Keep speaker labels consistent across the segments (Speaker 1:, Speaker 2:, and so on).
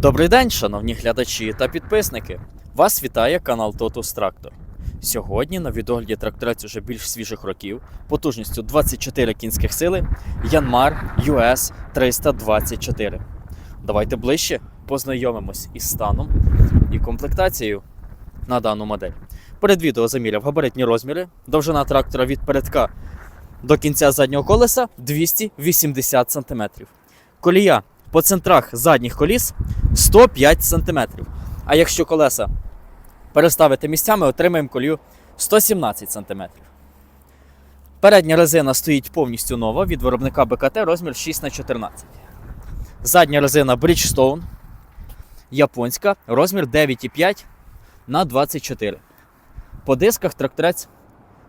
Speaker 1: Добрий день, шановні глядачі та підписники. Вас вітає канал Totus Tractor. Сьогодні на відогляді тракторець уже більш свіжих років, потужністю 24 кінських сили Янмар US 324. Давайте ближче познайомимось із станом і комплектацією на дану модель. Перед відео заміряв габаритні розміри. Довжина трактора від передка до кінця заднього колеса 280 см. Колія по центрах задніх коліс 105 см. А якщо колеса переставити місцями, отримаємо колію 117 см. Передня резина стоїть повністю нова від виробника БКТ розмір 6х14. Задня резина Bridgestone японська, розмір 9,5 на 24. По дисках тракторець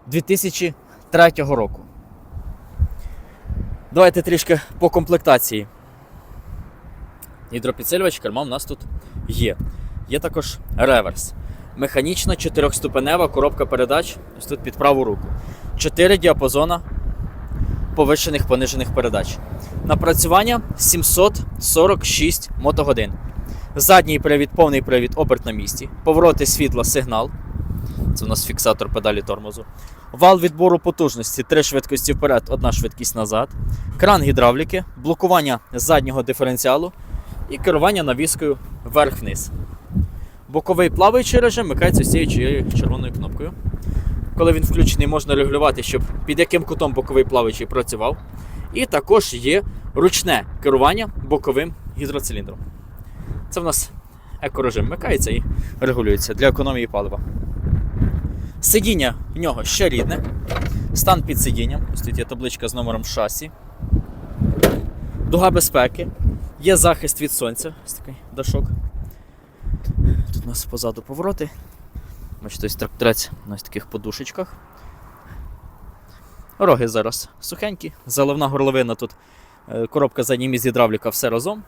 Speaker 1: 2003 року. Давайте трішки по комплектації. Гідропідсилювач керма у нас тут є. Є також реверс. Механічна чотирьохступенева коробка передач ось тут під праву руку. Чотири діапазона повищених понижених передач. Напрацювання 746 мотогодин. Задній привід, повний привід, оберт на місці. Повороти світла, сигнал. Це у нас фіксатор педалі тормозу. Вал відбору потужності, три швидкості вперед, одна швидкість назад. Кран гідравліки, блокування заднього диференціалу і керування навіскою вверх-вниз. Боковий плаваючий режим вмикається цією червоною кнопкою. Коли він включений, можна регулювати, щоб під яким кутом боковий плаваючий працював. І також є ручне керування боковим гідроциліндром. Це в нас екорежим вмикається і регулюється для економії палива. Сидіння в нього ще рідне. Стан під сидінням. Ось тут є табличка з номером шасі. Дуга безпеки. Є захист від сонця. Ось такий дашок. Тут у нас позаду повороти. Бачите, ось тракторець на ось таких подушечках. Роги зараз сухенькі. Заливна горловина тут е, коробка задній міст гідравліка все разом.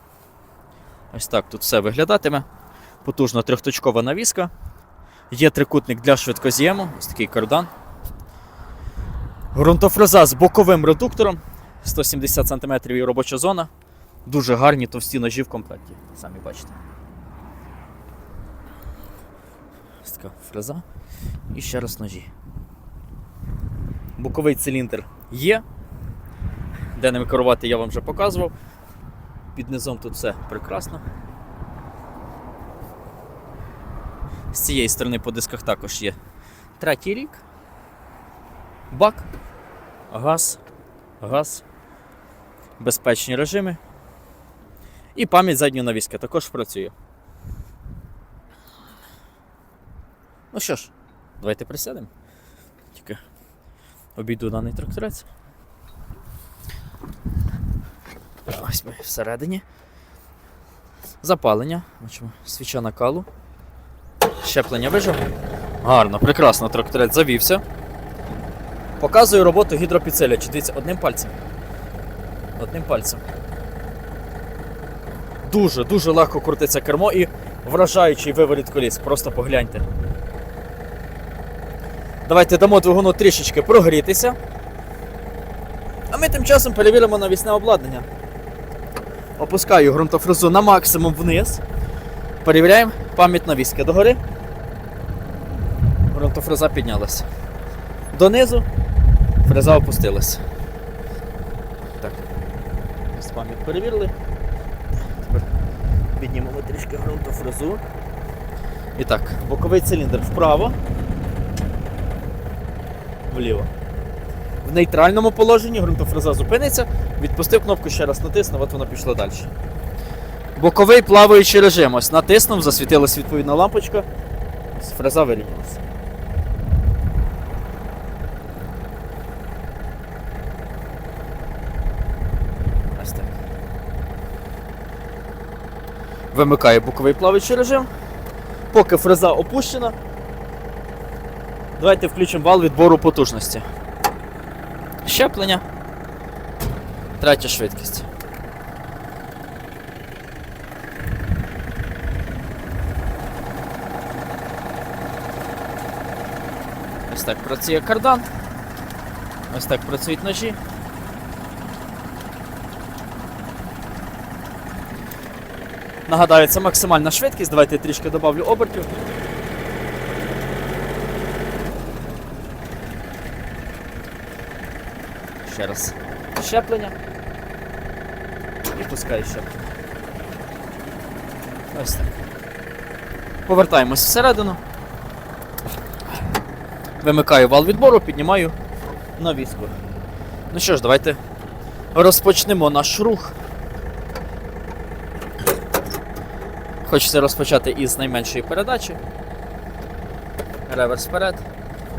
Speaker 1: Ось так тут все виглядатиме. Потужна трьохточкова навіска. Є трикутник для швидкоз'єму, ось такий кардан. Грунтофреза з боковим редуктором 170 см і робоча зона. Дуже гарні товсті ножі в комплекті, самі бачите. Ось така фреза. І ще раз ножі. Боковий циліндр є. Де ними керувати я вам вже показував. Під низом тут все прекрасно. З цієї сторони по дисках також є третій рік. Бак, газ, газ, безпечні режими. І пам'ять задньої навіски також працює. Ну що ж, давайте присядемо. Тільки обійду даний тракторець. Ось ми всередині. Запалення. Бачимо, свіча накалу. Щеплення вижив. Гарно, прекрасно, тракторець завівся. Показую роботу гідропідсилювача. Дивіться, одним пальцем. Одним пальцем. Дуже, дуже легко крутиться кермо і вражаючий виворіт коліс. Просто погляньте. Давайте дамо двигуну трішечки прогрітися. А ми тим часом перевіримо навісне обладнання. Опускаю ґрунтофрезу на максимум вниз. Перевіряємо пам'ять навіски догори. Ґрунтофреза піднялася. Донизу фреза опустилася. Так. Пам'ять перевірили. Піднімемо трішки ґрунтофрезу. І так, боковий циліндр вправо. Вліво. В нейтральному положенні ґрунтофреза зупиниться, відпустив кнопку ще раз натиснув, от воно пішла далі. Боковий плаваючий режим. Ось натиснув, засвітилась відповідна лампочка. Фреза вирівнялася. Ось так. Вимикає боковий плаваючий режим. Поки фреза опущена. Давайте включимо вал відбору потужності. Щеплення. Третя швидкість. Ось так працює кардан. Ось так працюють ножі. Нагадаю, це максимальна швидкість. Давайте трішки добавлю обертів. Ще раз. Щеплення. І пускаю щеплення. Ось так. Повертаємось всередину. Вимикаю вал відбору, піднімаю навіску. Ну що ж, давайте розпочнемо наш рух. Хочеться розпочати із найменшої передачі. Реверс вперед.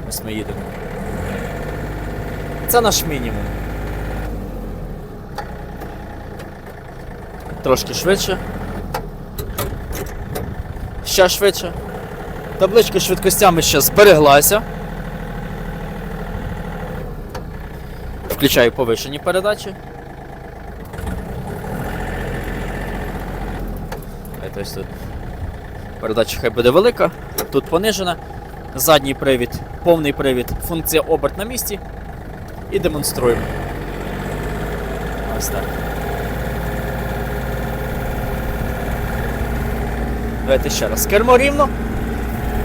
Speaker 1: Ось ми їдемо. Це наш мінімум. Трошки швидше. Ще швидше. Табличка швидкостями ще збереглася. Включаю повишені передачі. Ось тут. Передача хай буде велика, тут понижена. Задній привід, повний привід, функція оберт на місці. І демонструємо. Ось так. Давайте ще раз. Кермо рівно.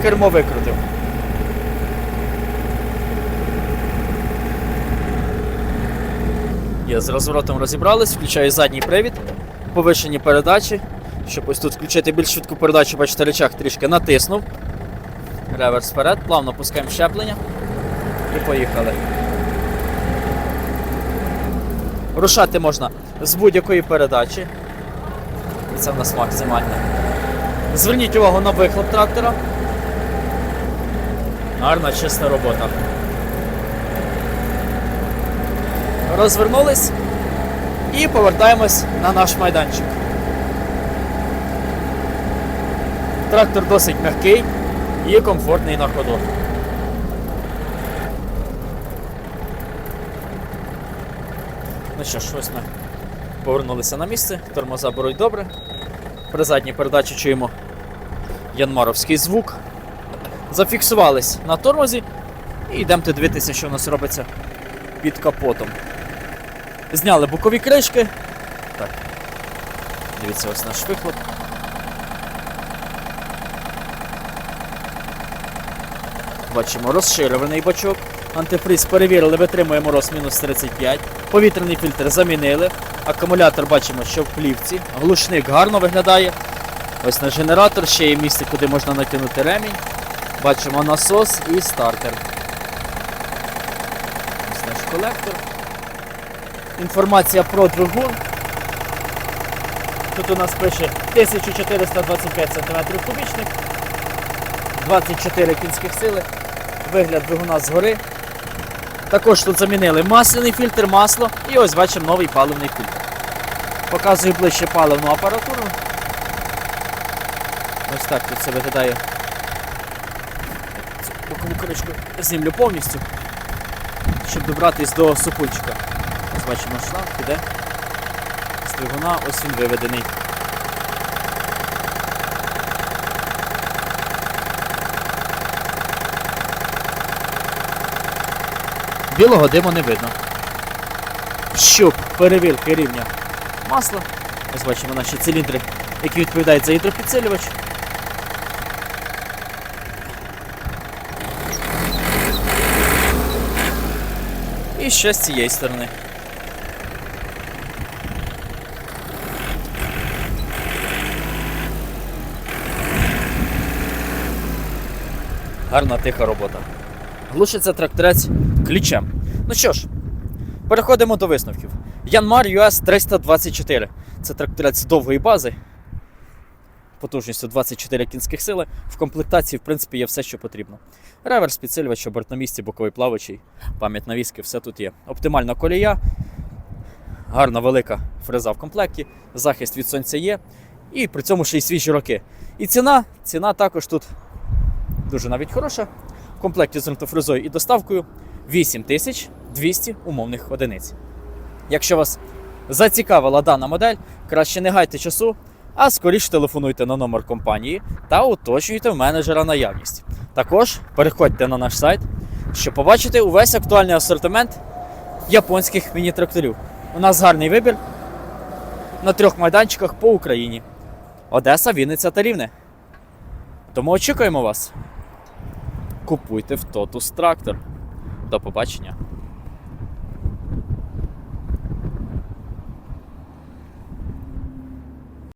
Speaker 1: Кермо викрутив. Є, з розворотом розібрались, включаю задній привід, повишені передачі. Щоб ось тут включити більш швидку передачу, бачите, речах трішки натиснув. Реверс вперед, плавно пускаємо щеплення і поїхали. Рушати можна з будь-якої передачі. І це в нас максимально. Зверніть увагу на вихлоп трактора. Гарна, чиста робота. Розвернулись і повертаємось на наш майданчик. Трактор досить м'який і комфортний на ходу. Ну що ж, ось ми повернулися на місце, тормоза беруть добре. При задній передачі чуємо янмаровський звук. Зафіксувались на тормозі і йдемо дивитися, що у нас робиться під капотом. Зняли бокові кришки. Так. Дивіться, ось наш вихлоп. Бачимо розширюваний бачок. Антифриз перевірили, витримує мороз мінус 35. Повітряний фільтр замінили. Акумулятор бачимо, що в плівці. Глушник гарно виглядає. Ось наш генератор, ще є місце, куди можна накинути ремінь. Бачимо насос і стартер. Ось наш колектор. Інформація про двигун. Тут у нас пише 1425 см кубічних, 24 кінських сили, вигляд двигуна згори. Також тут замінили масляний фільтр, масло і ось бачимо новий паливний фільтр. Показую ближче паливну апаратуру. Ось так тут це виглядає. Бокову кришку знімлю повністю, щоб добратись до супульчика. Ось бачимо шланг, піде. З двигуна, ось він виведений. Білого диму не видно. Щоб перевірки рівня масла. Ось бачимо наші циліндри, які відповідають за гідропідсилювач. І ще з цієї сторони. Гарна тиха робота. Глушиться тракторець ключем. Ну що ж, переходимо до висновків. Янмар US 324. Це тракторець довгої бази. Потужністю 24 кінських сили. В комплектації, в принципі, є все, що потрібно. Реверс, підсилювач, оберт на боковий плавачий, пам'ять навіски, все тут є. Оптимальна колія, гарна велика фреза в комплекті, захист від сонця є. І при цьому ще й свіжі роки. І ціна, ціна також тут дуже навіть хороша. В комплекті з ґрунтофрезою і доставкою 8200 умовних одиниць. Якщо вас зацікавила дана модель, краще не гайте часу, а скоріше телефонуйте на номер компанії та уточнюйте в менеджера наявність. Також переходьте на наш сайт, щоб побачити увесь актуальний асортимент японських міні-тракторів. У нас гарний вибір на трьох майданчиках по Україні. Одеса, Вінниця та Рівне. Тому очікуємо вас. Купуйте в Тотус трактор. До побачення.